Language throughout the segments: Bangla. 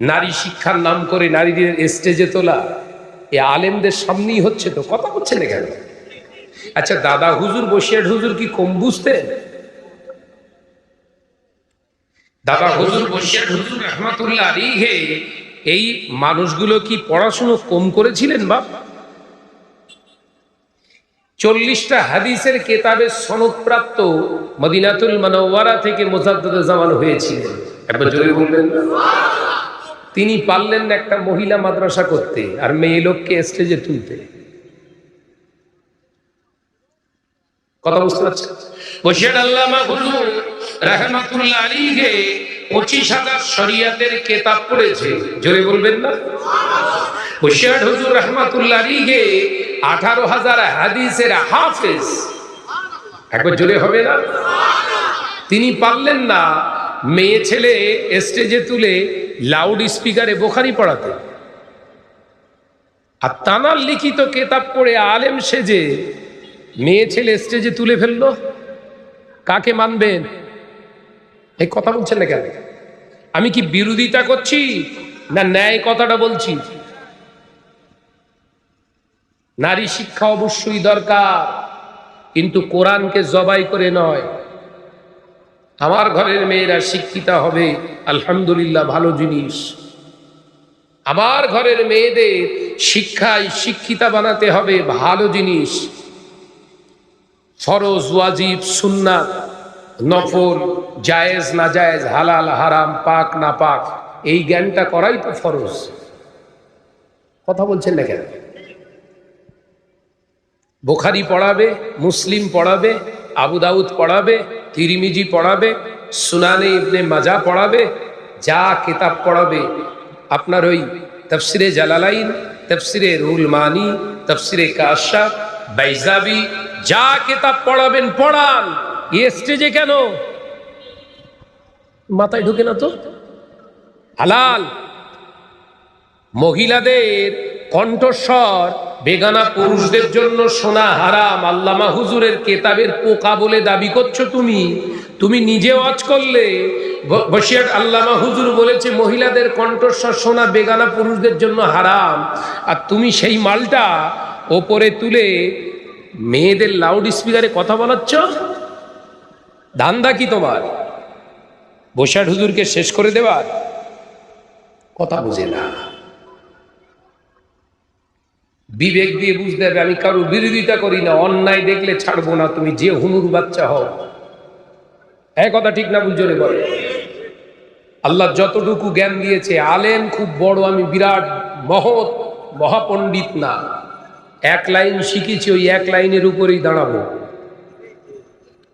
নারী শিক্ষার নাম করে নারীদের স্টেজে তোলা। এ আলেমদের সামনেই হচ্ছে তো কথা হচ্ছে না কেন? আচ্ছা দাদা হুজুর বসিয়াট হুজুর কি কম বুঝতেন দাদা হুজুর বসিয়াট হুজুর রহমাতুল্লাহ এই মানুষগুলো কি পড়াশুনো কম করেছিলেন বাপ? চল্লিশটা হাদিসের কেতাবের সনদপ্রাপ্ত মদিনাতুল মানওয়ারা থেকে মোজাদ্দদ জামান হয়েছিলেন। একবার জোরে বলবেন। না? তিনি পারলেন না একটা মহিলা মাদ্রাসা করতে আর মেয়ে লোককে স্টেজে তুলতে। কথা বুঝতে পারছেন? বসিয়ার আল্লামা হুজুর রাহমাতুল্লাহ আলীকে পঁচিশ হাজার শরিয়াতের কেতাব পড়েছে। জোরে বলবেন না? বসিয়ার হুজুর রহমাতুল্লাহ আলীকে আঠারো হাজার হাদিসের হাফেজ। একবার জোরে হবে না? তিনি পারলেন না মেয়ে ছেলে স্টেজে তুলে লাউড স্পিকারে বোখারি পড়াতে। আর তানার লিখিত কেতাব পড়ে আলেম সেজে, মেয়ে ছেলে স্টেজে তুলে ফেলল। কাকে মানবেন? এই কথা বলছেন না কেন? আমি কি বিরোধিতা করছি না ন্যায় কথাটা বলছি? নারী শিক্ষা অবশ্যই দরকার, কিন্তু কোরআনকে জবাই করে নয়। আমার ঘরের মেয়েরা শিক্ষিতা হবে, আলহামদুলিল্লাহ, ভালো জিনিস। আমার ঘরের মেয়েদের শিক্ষায় শিক্ষিতা বানাতে হবে, ভালো জিনিস। ফরজ, ওয়াজিব, সুন্নাত, নফল, জায়েজ না জায়েজ হালাল, হারাম, পাক, না পাক, এই জ্ঞানটা করাই তো ফরজ। কথা বলছেন না কেন? বোখারি পড়াবে, মুসলিম পড়াবে, আবু দাউদ পড়াবে তিরিমিজি পড়াবে, সুনানে ইবনে মাজা পড়াবে, যা কিতাব পড়াবে। আপনার ওই তফসিরে জালালাইন, তফসিরে রুল মানি, তফসিরে কাশা, বাইজাবি, যা কিতাব পড়াবেন, পড়ান। এ স্টেজে কেন? মাথায় ঢুকে না তো? হালাল। মহিলাদের কণ্ঠস্বর বেগানা পুরুষদের জন্য শোনা হারাম। আল্লামা হুজুরের কেতাবের পোকা বলে দাবি করছ তুমি? তুমি নিজে ওয়াজ করলে? ব- বসিয়ার আল্লামা হুজুর বলেছে, মহিলাদের কণ্ঠস্বর শোনা বেগানা পুরুষদের জন্য হারাম। আর তুমি সেই মালটা ওপরে তুলে মেয়েদের লাউড স্পিকারে কথা বলাচ্ছ? ধান্দা কি তোমার? বসিয়ার হুজুরকে শেষ করে দেওয়ার কথা বুঝে না। বিবেক দিয়ে বুঝতে হবে, আমি কারোর বিরোধিতা করি না, অন্যায় দেখলে ছাড়বো না, তুমি যে হুনুর বাচ্চা হও। এক কথা ঠিক না বুঝলে বলে আল্লাহ যতটুকু জ্ঞান দিয়েছে, আলেম খুব বড়, আমি বিরাট মহৎ, মহাপণ্ডিত না। এক লাইন শিখেছি, ওই এক লাইনের উপরেই দাঁড়াবো।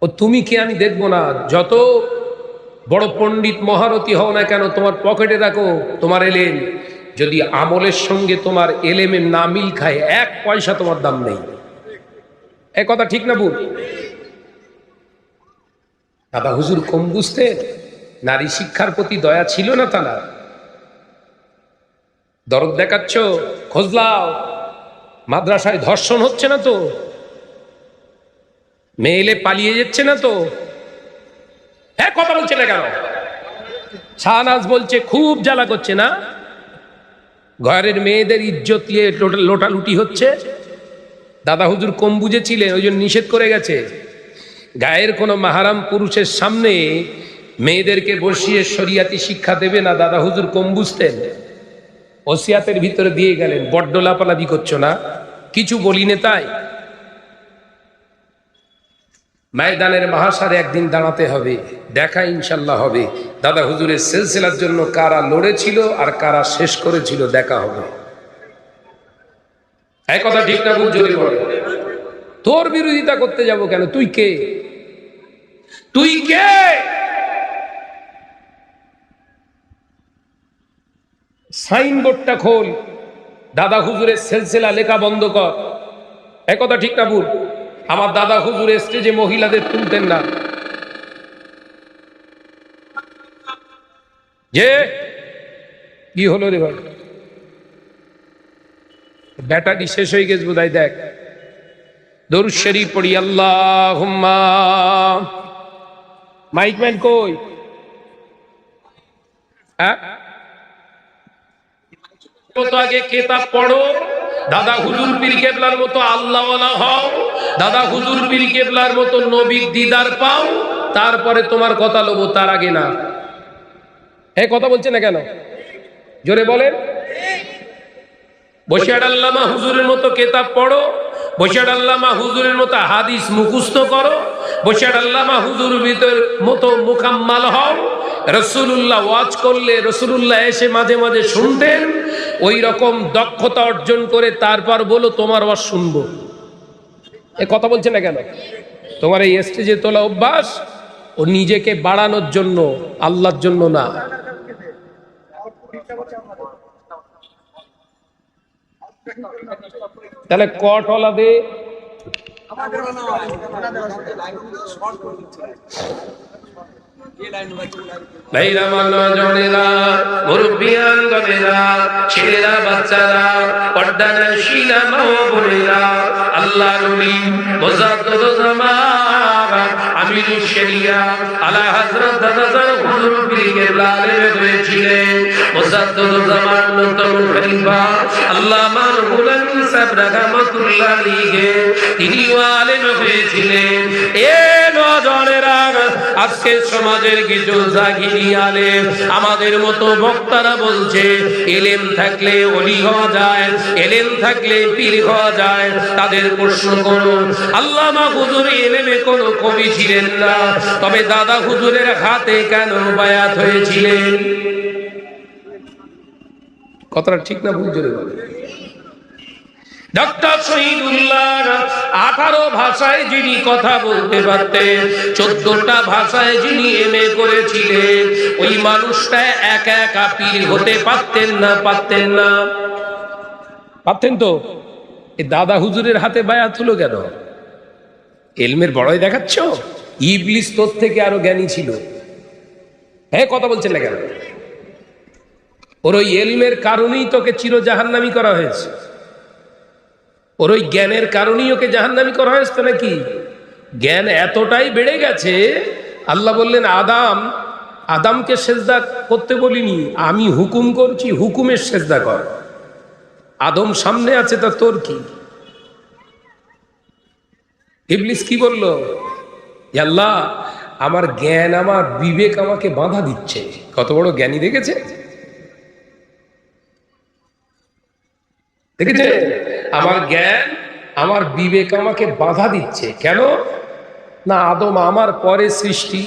ও তুমি কি আমি দেখব না? যত বড় পণ্ডিত, মহারথী হও না কেন, তোমার পকেটে রাখো, তোমার এলেম যদি আমলের সঙ্গে তোমার এলেমের না মিল খায়, এক পয়সা তোমার দাম নেই। এ কথা ঠিক না ভুল? দাদা হুজুর, কম বুঝতে নারী শিক্ষার প্রতি দয়া ছিল না তারা? দরদ দেখাচ্ছ? খোঁজলাও মাদ্রাসায় ধর্ষণ হচ্ছে না তো? মেয়েলে পালিয়ে যাচ্ছে না তো? হ্যাঁ কথা বলছে না কেন? শাহনাজ বলছে, খুব জ্বালা করছে না? ঘরের মেয়েদের ইজ্জত নিয়ে লোটা- লোটালুটি হচ্ছে। দাদা হুজুর কম বুঝেছিলেন ওই জন্য নিষেধ করে গেছে। গায়ের কোনো মাহারাম পুরুষের সামনে মেয়েদেরকে বসিয়ে শরিয়াতি শিক্ষা দেবে না দাদা হুজুর কম বুঝতেন ওসিয়াতের ভিতরে দিয়ে গেলেন, বড্ড লাপালাপি করছ না? কিছু বলিনে তাই? ময়দানের মহাসারে একদিন দাঁড়াতে হবে, দেখা ইনশাল্লাহ হবে। দাদা হুজুরের সিলসিলার জন্য কারা লড়েছিল আর কারা শেষ করেছিল দেখা হবে। এক কথা ঠিক না বলে। তোর বিরোধিতা করতে যাব কেন? তুই কে? তুই কে? সাইনবোর্ডটা খোল। দাদা হুজুরের সেলসেলা লেখা বন্ধ কর। একথা ঠিক না আমার দাদা হুজুর স্টেজে মহিলাদের তুলতেন না। যে, কি হলো রে ভাই? ব্যাটারি শেষ হয়ে গেছে বোধহয়, দেখ। দরুদ পড়ি আল্লাহ মাইক ম্যান কই? হ্যাঁ? আগে কেতাব পড়ো? দাদা হুজুর পীর কেবলার মতো আল্লাহ হও, দাদা হুজুর পীর কেবলার মতো নবীর দিদার পাও, তারপরে তোমার কথা লোবো, তার আগে না। হ্যাঁ কথা বলছে না কেন? জোরে বলেন। বসিয়ার আল্লামা হুজুরের মতো কেতাব পড়ো, বসিয়ার আল্লামা হুজুরের মতো হাদিস মুখস্থ করো, বসিয়ার আল্লামা হুজুর ভিতর মতো মুকাম্মাল হও। রসুল্লাহ ওয়াজ করলে রসুল্লাহ এসে মাঝে মাঝে শুনতেন ওই রকম দক্ষতা অর্জন করে তারপর বলো, তোমার আবার শুনব। এ কথা বলছে না কেন? তোমার এই স্টেজে তোলা অভ্যাস, ও নিজেকে বাড়ানোর জন্য, আল্লাহর জন্য না। তাহলে কটলাদে ভাইরা মানজনেরা মুরব্বিয়ান গনেরা ছেলেরা বাচ্চারা পর্দানা শিলা মা বোনেরা আল্লাহ নবী মুজাদ্দিদ জামান আমির শরিয়া আলা হযরত দাদাজান হুজুর পীর কেবলা আলেম হয়েছিলেন মুজাদ্দিদ জামান নতম খলিফা আল্লামা রুহুল আমিন সাহেব রাহমাতুল্লাহ আলাইহি তিনিও আলেম হয়েছিলেন এ নজনেরা আজকে সমাজের কিছু জাগিরি আলেম আমাদের মতো বক্তারা বলছে, এলেম থাকলে অলি হওয়া যায়, এলেম থাকলে পীর হওয়া যায়। তাদের প্রশ্ন করো আল্লামা হুজুর এলেমে কোনো কবি ছিলেন না? তবে দাদা হুজুরের হাতে কেন বায়াত হয়েছিলেন? কথাটা ঠিক না, ভুল জোরে বলে ডক্টর শহীদুল্লাহ আঠারো ভাষায় যিনি কথা বলতে পারতেন, চোদ্দটা ভাষায় যিনি এম করেছিলেন, ওই মানুষটা একা একা পীর হতে পারতেন না পারতেন না। পারতেন তো? এই দাদা হুজুরের হাতে বায়াত হলো কেন? এলমের বড়ই দেখাচ্ছ? ইবলিস তোর থেকে আরও জ্ঞানী ছিল। হ্যাঁ কথা বলছেন না কেন? ওর ওই এলমের কারণেই তোকে চির জাহান্নামি করা হয়েছে। ওর ওই জ্ঞানের কারণেই ওকে জাহান্নামি করা হয়েছে নাকি? জ্ঞান এতটাই বেড়ে গেছে, আল্লাহ বললেন, আদাম, আদামকে সেজদা করতে বলিনি, আমি হুকুম করছি, হুকুমের সেজদা কর। আদম সামনে আছে, তা তোর কি? ইবলিস কি বলল? আল্লাহ, আমার জ্ঞান, আমার বিবেক আমাকে বাধা দিচ্ছে। কত বড় জ্ঞানী দেখেছে? দেখেছে? আমার জ্ঞান আমার বিবেক আমাকে বাধা দিচ্ছে। কেন? না আদম আমার পরে সৃষ্টি।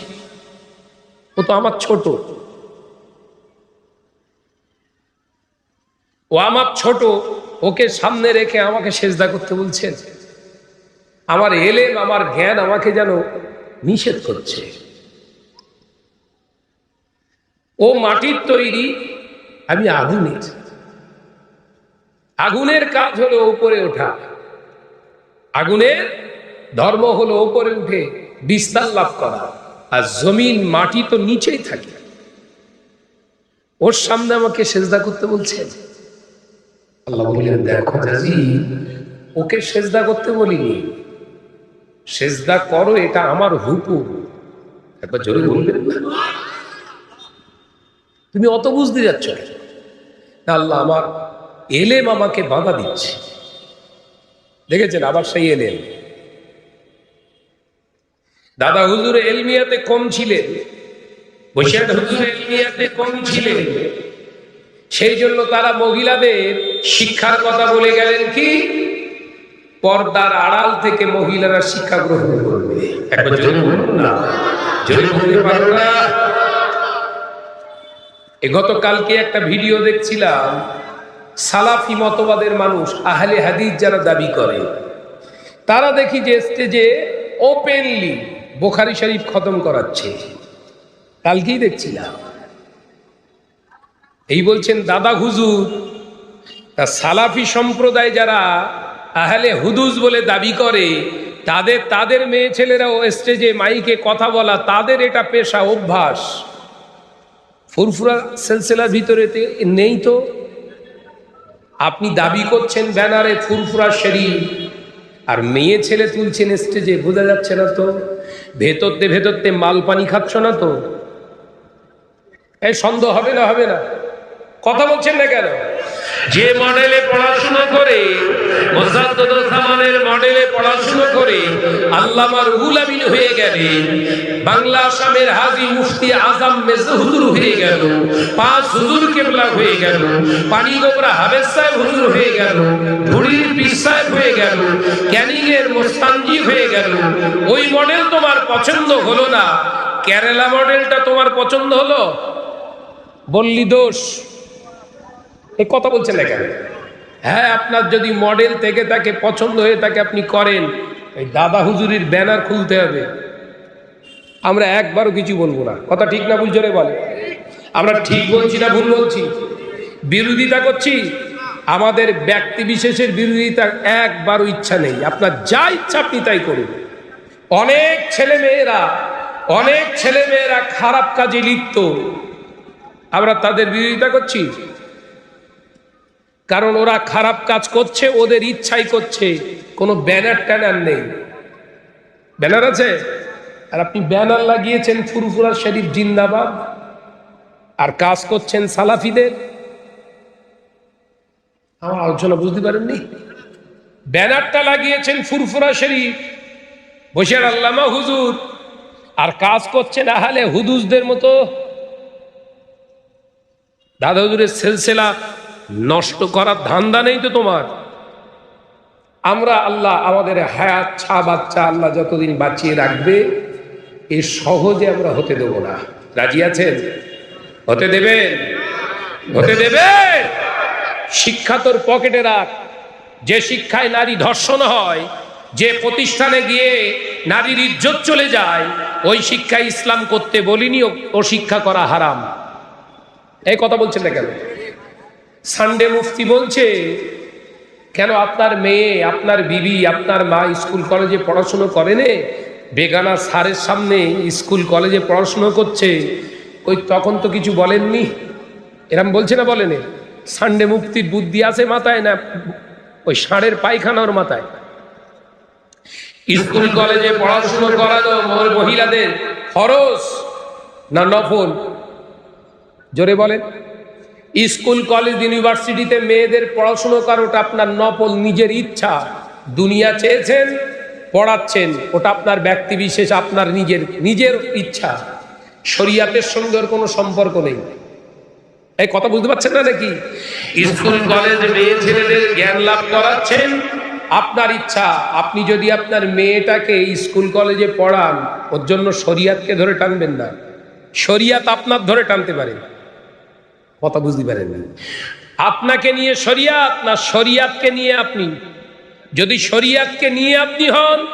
ও তো আমার ছোট। ও আমার ছোট। ওকে সামনে রেখে আমাকে সেজদা করতে বলছেন। আমার এলেম আমার জ্ঞান আমাকে যেন নিষেধ করছে। ও মাটির তৈরি আমি আগুনের আগুনের কাজ হলো উপরে ওঠা। আগুনের ধর্ম হলো উপরে উঠে বিস্তার লাভ করা, আর জমিন, মাটি তো নিচেই থাকে। ওর সামনে আমাকে সেজদা করতে বলছেন আল্লাহ বললেন, দেখো ওকে সেজদা করতে বলিনি। সেজদা করো, এটা আমার হুকুম। একবার জোরে বলবেন তুমি অত বুঝতে যাচ্ছ আল্লাহ আমার এলেম আমাকে বাধা দিচ্ছে। দেখেছেন আবার সেই এলেম। দাদা হুজুর এলমিয়াতে কম ছিলেন। বৈশাখ হুজুর এলমিয়াতে কম ছিলেন। সেই জন্য তারা মহিলাদের শিক্ষার কথা বলে গেলেন কি? পর্দার আড়াল থেকে মহিলারা শিক্ষা গ্রহণ করবে। গতকালকে একটা ভিডিও দেখছিলাম। সালাফি মতবাদের মানুষ, আহলে হাদিস যারা দাবি করে। তারা দেখি যে স্টেজে ওপেনলি বোখারি শরীফ খতম করাচ্ছে। কালকেই দেখছিলাম। এই বলছেন, দাদা হুজুর, তা সালাফি সম্প্রদায় যারা আহলে হুদুস বলে দাবি করে, তাদের তাদের মেয়ে ছেলেরাও স্টেজে মাইকে কথা বলা, তাদের এটা পেশা অভ্যাস। ফুরফুরা সেলসেলার ভিতরে নেই তো? আপনি দাবি করছেন ব্যানারে ফুরফুরা শরীফ, আর মেয়ে ছেলে তুলছেন স্টেজে, বোঝা যাচ্ছে না তো? ভেতরতে ভেতরতে মাল পানি খাচ্ছ না তো? এই সন্দেহ হবে না হবে না। কথা বলছেন না কেন? যে মডেলে পড়াশোনা করে মডেলে পড়াশোনা করে, আল্লামা রুহুল আমিন হয়ে গেলে, বাংলা আসামের হাজি মুফতি আজম মেজে হুজুর হয়ে গেল, পাঁচ হুজুর কেবলা হয়ে গেল পানি গোবরা হাবেজ সাহেব হুজুর হয়ে গেল ধুড়ির পীর সাহেব হয়ে গেল, ক্যানিংয়ের মোস্তানজি হয়ে গেল। ওই মডেল তোমার পছন্দ হলো না, কেরালা মডেলটা তোমার পছন্দ হলো? বললি দোষ। এই কথা বলছেন না কেন? হ্যাঁ আপনার যদি মডেল থেকে তাকে পছন্দ হয়ে তাকে আপনি করেন ওই দাদা হুজুরির ব্যানার খুলতে হবে। আমরা একবারও কিছু বলব না। কথা ঠিক না ভুল জোরে বলে? আমরা ঠিক বলছি না ভুল বলছি? বিরোধিতা করছি? আমাদের ব্যক্তি বিশেষের বিরোধিতা একবারও ইচ্ছা নেই। আপনার যা ইচ্ছা আপনি তাই করুন। অনেক ছেলে মেয়েরা, অনেক ছেলে মেয়েরা খারাপ কাজে লিপ্ত। আমরা তাদের বিরোধিতা করছি? কারণ ওরা খারাপ কাজ করছে, ওদের ইচ্ছাই করছে। কোনো ব্যানার ট্যানার নেই। ব্যানার আছে? আর আপনি ব্যানার লাগিয়েছেন ফুরফুরা শরীফ জিন্দাবাদ। আর কাজ করছেন সালাফিদের। আমার আলোচনা বুঝতে পারেননি? ব্যানারটা লাগিয়েছেন ফুরফুরা শরীফ। বসে আল্লামা হুজুর। আর কাজ করছেন আহালে হুদুসদের মতো। দাদা হুজুরের সেলসেলা নষ্ট করার ধান্দা নেই তো তোমার? আমরা আল্লাহ আমাদের হায়াত ছা বাচ্চা আল্লাহ যতদিন বাঁচিয়ে রাখবে, এ সহজে আমরা হতে দেব না। রাজি আছেন? হতে দেবেন? হতে দেবে শিক্ষা তোর পকেটে রাখ। যে শিক্ষায় নারী ধর্ষণ হয়, যে প্রতিষ্ঠানে গিয়ে নারীর ইজ্জত চলে যায়, ওই শিক্ষা ইসলাম করতে বলিনি, ও শিক্ষা করা হারাম। এই কথা বলছেন না কেন? সানডে মুফতি বলছে, কেন আপনার মেয়ে, আপনার বিবি, আপনার মা স্কুল কলেজে পড়াশুনো করে নে বেগানা সারের সামনে স্কুল কলেজে পড়াশুনো করছে। ওই তখন তো কিছু বলেননি? এরম বলছে না বলেনে? সানডে মুক্তির বুদ্ধি আছে মাথায় না, ওই ষাঁড়ের পায়খানার মাথায়? স্কুল কলেজে পড়াশুনো করানো মহিলাদের খরচ না নফল? জোরে বলেন। স্কুল, কলেজ, ইউনিভার্সিটিতে মেয়েদের পড়াশুনো করাটা আপনার নফল নিজের ইচ্ছা। দুনিয়া চেয়েছেন, পড়াচ্ছেন, ওটা আপনার ব্যক্তি বিশেষ, আপনার নিজের নিজের ইচ্ছা। শরিয়াতের সঙ্গে কোনো সম্পর্ক নেই। এই কথা বুঝতে পারছেন না নাকি? স্কুল, কলেজ, মেয়ে, ছেলেদের জ্ঞান লাভ করাচ্ছেন, আপনার ইচ্ছা। আপনি যদি আপনার মেয়েটাকে স্কুল, কলেজে পড়ান, ওর জন্য শরিয়াতকে ধরে টানবেন না। শরিয়াত আপনার ধরে টানতে পারে। কথা বুঝতে পারেন আপনাকে নিয়ে শরিয়াত না শরিয়াতকে নিয়ে আপনি? যদি শরিয়াতকে নিয়ে আপনি হন,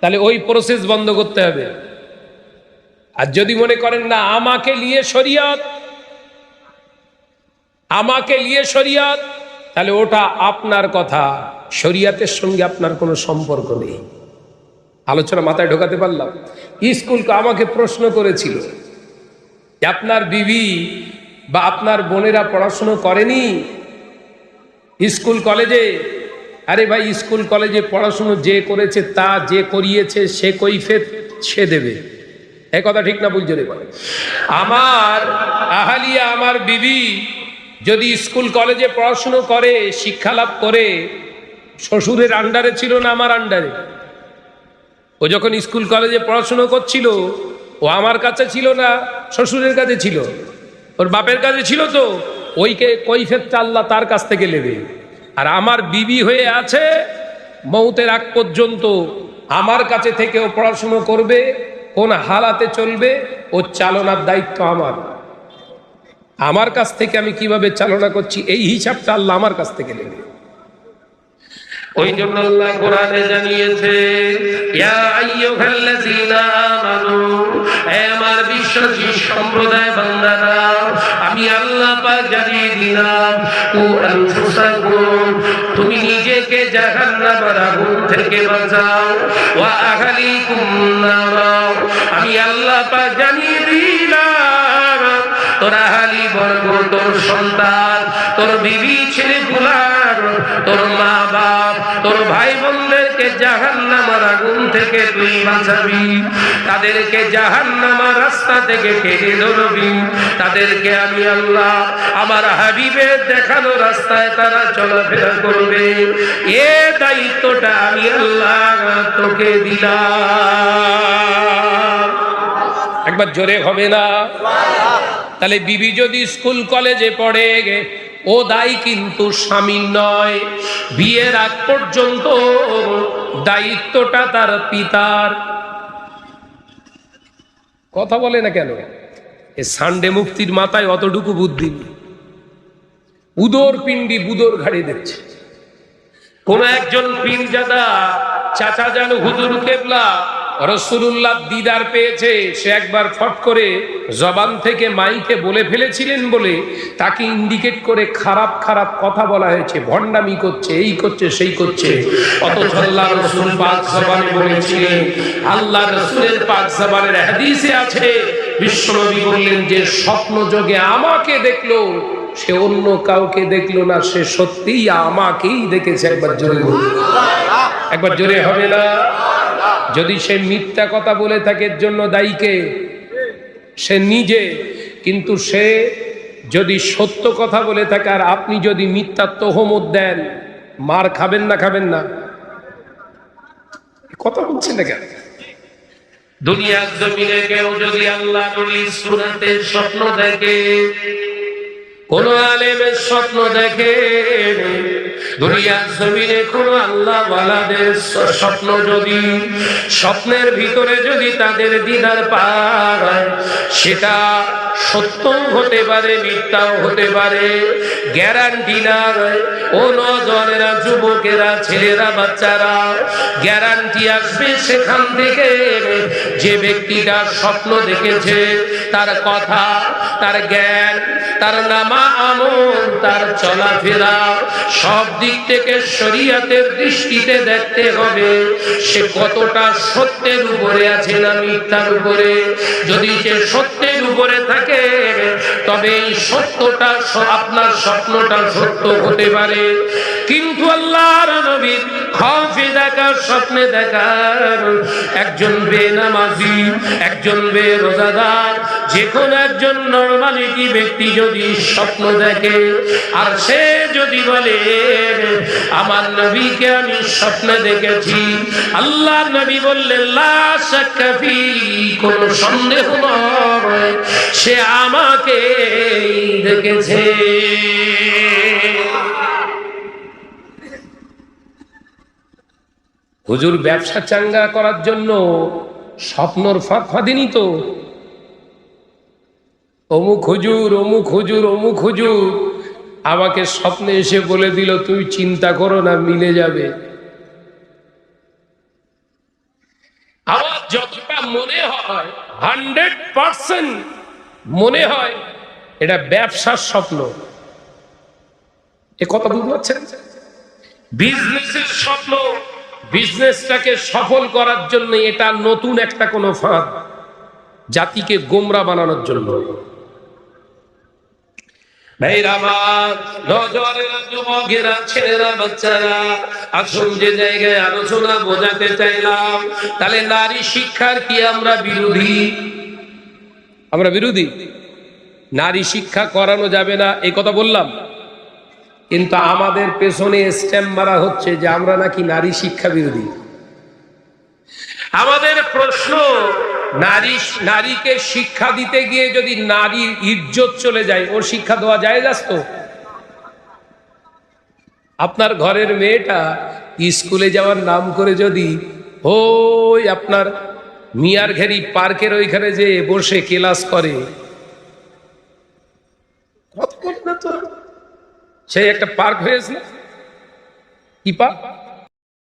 তাহলে ওই প্রসেস বন্ধ করতে হবে। আর যদি মনে করেন না, আমাকে নিয়ে শরিয়াত, আমাকে নিয়ে শরিয়াত, তাহলে ওটা আপনার কথা। শরিয়াতের সঙ্গে আপনার কোনো সম্পর্ক নেই। আলোচনা মাথায় ঢোকাতে পারলাম। স্কুল আমাকে প্রশ্ন করেছিল আপনার বিবি বা আপনার বোনেরা পড়াশুনো করেনি? স্কুল কলেজে? আরে ভাই, স্কুল কলেজে পড়াশুনো যে করেছে তা যে করিয়েছে সে কৈফেত সে দেবে। এ কথা ঠিক না বুঝতে বলে। আমার আহালিয়া, আমার বিবি যদি স্কুল কলেজে পড়াশুনো করে, শিক্ষা লাভ করে, শ্বশুরের আন্ডারে ছিল না আমার আন্ডারে? ও যখন স্কুল কলেজে পড়াশুনো করছিল, ও আমার কাছে ছিল না, শ্বশুরের কাছে ছিল। ওর বাপের কাছে ছিল তো, ওইকে কৈফেতটা আল্লাহ তার কাছ থেকে নেবে। আর আমার বিবি হয়ে আছে, মৌতের আগ পর্যন্ত আমার কাছে থেকে ও পড়াশুনো করবে, কোন হালাতে চলবে, ও চালনার দায়িত্ব আমার। আমার কাছ থেকে আমি কীভাবে চালনা করছি, এই হিসাবটা আল্লাহ আমার কাছ থেকে নেবে। ওই জন্য আল্লাহ কোরআনে জানিয়েছে, ইয়া আইয়ুহাল্লাযীনা আমানু, হে আমার বিশ্বাসী সম্প্রদায় বান্দারা, আমি আল্লাহ পাক জানিয়ে দিলাম তুমি নিজেকে জাহান্নামের আগুন থেকে বাঁচাও, ওয়া আহলিকুম আমি আল্লাহ পাক জানিয়ে দিলাম, তোর আহালি বর্গ, তোর সন্তান, তোর বিবি, ছেলে গুলা তোর মা বাপ, তোর ভাই বোনদেরকে জাহান্নামার আগুন থেকে তুই বাঁচাবি। তাদেরকে জাহান্নামার রাস্তা থেকে ধরবি। তাদেরকে আমি আল্লাহ আমার দেখানো রাস্তায় তারা চলাফেরা করবে। এ দায়িত্বটা আমি আল্লাহ তোকে দিলাম। একবার জোরে হবে না? তাহলে বিবি যদি স্কুল কলেজে পড়ে ও দায়ী কিন্তু স্বামীর নয়। বিয়ের আগ পর্যন্ত দায়িত্বটা তার পিতার। কথা বলে না কেন? এ সানডে মুক্তির মাথায় অতটুকু বুদ্ধি। উদর পিণ্ডি বুদর ঘাড়ে দিচ্ছে কোন একজন পীরজাদা চাচা যেন হুজুর কেবলা রসুল্লাহ দিদার পেয়েছে, সে একবার ফট করে জবান থেকে মাইকে বলে ফেলেছিলেন বলে তাকে ইন্ডিকেট করে খারাপ খারাপ কথা বলা হয়েছে, ভণ্ডামি করছে, এই করছে, সেই করছে। আল্লাহ রসুল পাক বলেছিলেন, আল্লাহ রসুলের পাক জবানের হাদিসে আছে, বিশ্বনবী বললেন, যে স্বপ্ন যোগে আমাকে দেখল, সে অন্য কাউকে দেখল না, সে সত্যিই আমাকেই দেখেছে। একবার জোরে। একবার জোরে হবে না? যদি সে মিথ্যা কথা বলে থাকে, এর জন্য দায়ীকে সে নিজে। কিন্তু সে যদি সত্য কথা বলে থাকে, আর আপনি যদি মিথ্যা তহমত দেন, মার খাবেন না খাবেন না? কথা বলছেন না কেন? দুনিয়ার জমিনে কেউ যদি আল্লাহ সুরাতের স্বপ্ন দেখে, কোন আলেমের স্বপ্ন দেখে দুনিয়ার জমিনে কোন আল্লাহ ওয়ালাদের স্বপ্ন যদি, স্বপ্নের ভিতরে যদি তাদের দিদার পায় সেটা সত্য হতে পারে, মিথ্যাও হতে পারে। গ্যারান্টি না ও নজনেরা, যুবকেরা, ছেলেরা, বাচ্চারা, গ্যারান্টি আসবে সেখান থেকে। যে ব্যক্তিটা স্বপ্ন দেখেছে, তার কথা, তার জ্ঞান, তার নামা আমল, তার চলাফেরা সব দিক থেকে শরিয়াতের দৃষ্টিতে দেখতে হবে, সে কতটা সত্যের উপরে আছে না মিথ্যার উপরে। যদি সে সত্যের উপরে থাকে, তবে এই সত্যটা আপনার স্বপ্নটা সত্য হতে পারে। কিন্তু আল্লাহর নবীর খফে দেখার স্বপ্নে দেখার একজন বেনামাজি, একজন বেরোজাদার, যে কোনো একজন নর্মালিটি ব্যক্তি যদি স্বপ্ন দেখে, আর সে যদি বলে আমার নবীকে আমি স্বপ্নে দেখেছি। আল্লাহ নবী বললেন শাক্কা সন্দেহ নয়, সে আমাকে দেখেছে। হুজুর ব্যবসা চাঙ্গা করার জন্য স্বপ্নর ফাঁক ফাঁদিনি তো। অমুক হুজুর অমুক হুজুর অমুক হুজুর। আমাকে স্বপ্নে এসে বলে দিল তুমি চিন্তা করো না, মিলে যাবে। আমার যতটা মনে হয়, হান্ড্রেড পার্সেন্ট মনে হয়, এটা ব্যবসার স্বপ্ন। এ কথা বুঝতে পারছেন? বিজনেসের স্বপ্ন, বিজনেসটাকে সফল করার জন্য এটা নতুন একটা কোনো ফাঁদ। জাতিকে গোমরা বানানোর জন্য। ছেলেরা, বাচ্চারা আলোচনা বোঝাতে চাইলাম, তাহলে নারী শিক্ষার কি আমরা বিরোধী? আমরা বিরোধী। নারী শিক্ষা করানো যাবে না এই কথা বললাম। কিন্তু আমাদের পেছনে স্ট্যাম্প মারা হচ্ছে যে আমরা নাকি নারী শিক্ষা বিরোধী। আমাদের প্রশ্ন নারী, নারীকে শিক্ষা দিতে গিয়ে যদি নারীর ইজ্জত চলে যায়, ওর শিক্ষা দেওয়া যায় তো আপনার ঘরের মেয়েটা স্কুলে যাওয়ার নাম করে যদি, ওই আপনার মিয়ার ঘেরি পার্কের ওইখানে যে বসে ক্লাস করে। তো? সেই একটা পার্ক হয়েছে। কি পার্ক?